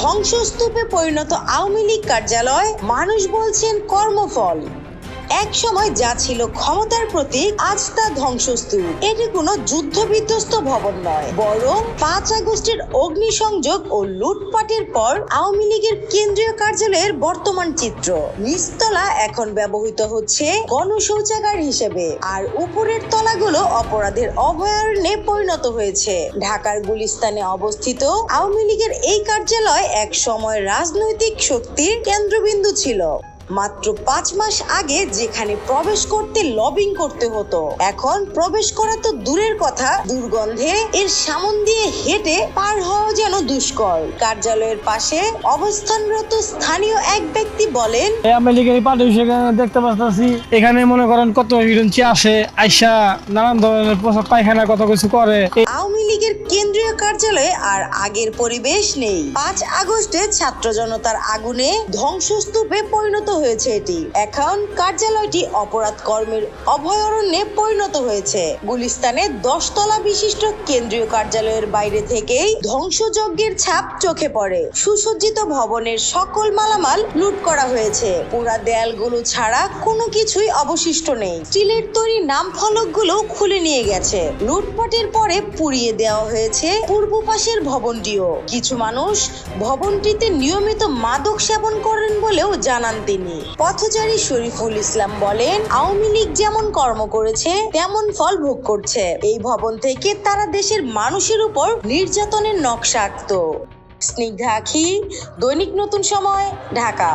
ধ্বংসস্তূপে পরিণত আওয়ামী লীগ কার্যালয় মানুষ বলছেন কর্মফল। এক সময় যা ছিল ক্ষমতার প্রতীক আজ তা ধ্বংসস্তূপ। এটি কোনো যুদ্ধ বিধ্বস্ত ভবন নয়, বরং পাঁচ আগস্টের অগ্নিসংযোগ ও লুটপাটের পর আওয়ামী লীগের কেন্দ্রীয় কার্যালয়ের বর্তমান চিত্র। নিচতলা এখন ব্যবহৃত হচ্ছে গণশৌচাগার হিসেবে, আর উপরের তলাগুলো অপরাধের অভয়ারণ্যে পরিণত হয়েছে। ঢাকার গুলিস্তানে অবস্থিত আওয়ামী লীগের এই কার্যালয় এক সময় রাজনৈতিক শক্তির কেন্দ্রবিন্দু ছিল। মাত্র পাঁচ মাস আগে যেখানে প্রবেশ করতে লবিং করতে হতো। এখন প্রবেশ করা তো দূরের কথা দুর্গন্ধে এর সামন দিয়ে হেঁটে পার হওয়া যেন দুষ্কর। কার্যালয়ের পাশে অবস্থানরত স্থানীয় এক ব্যক্তি বলেন আমি লিখে পার্টি সেখানে দেখতে পাচ্ছি এখানে মনে করেন কত হিরঞ্চি আসে আইসা নানান ধরনের পোশাক পায়খানা কত কিছু করে। আওয়ামী লীগের কেন্দ্রীয় কার্যালয়ে আর আগের পরিবেশ নেই। পাঁচ আগস্টে ছাত্র জনতার আগুনে ধ্বংসস্তূপে পরিণত হয়েছে এটি। এখন কার্যালয়টি অপরাধ কর্মের অভয়ারণ্যে পরিণত হয়েছে। গুলিস্তানে দশতলা বিশিষ্ট কেন্দ্রীয় কার্যালয়ের বাইরে থেকেই ধ্বংসযজ্ঞের ছাপ চোখে পড়ে। সুসজ্জিত ভবনের সকল মালামাল লুট করা হয়েছে। পুরা দেয়ালগুলো ছাড়া কোনো কিছুই অবশিষ্ট নেই। স্টিলের তৈরি নাম ফলকগুলো খুলে নিয়ে গেছে। লুটপাটের পরে পুড়িয়ে দেওয়া হয়েছে পূর্ব পাশের ভবনটিও। কিছু মানুষ ভবনটিতে নিয়মিত মাদক সেবন করেন বলেও জানান তিনি। পথচারী শরীফুল ইসলাম বলেন, আওয়ামী লীগ যেমন কর্ম করেছে, তেমন ফল ভোগ করছে। এই ভবন থেকে তারা দেশের মানুষের উপর নির্যাতনের নকশা আঁকত। স্নিগ্ধা আখি, দৈনিক নতুন সময়, ঢাকা।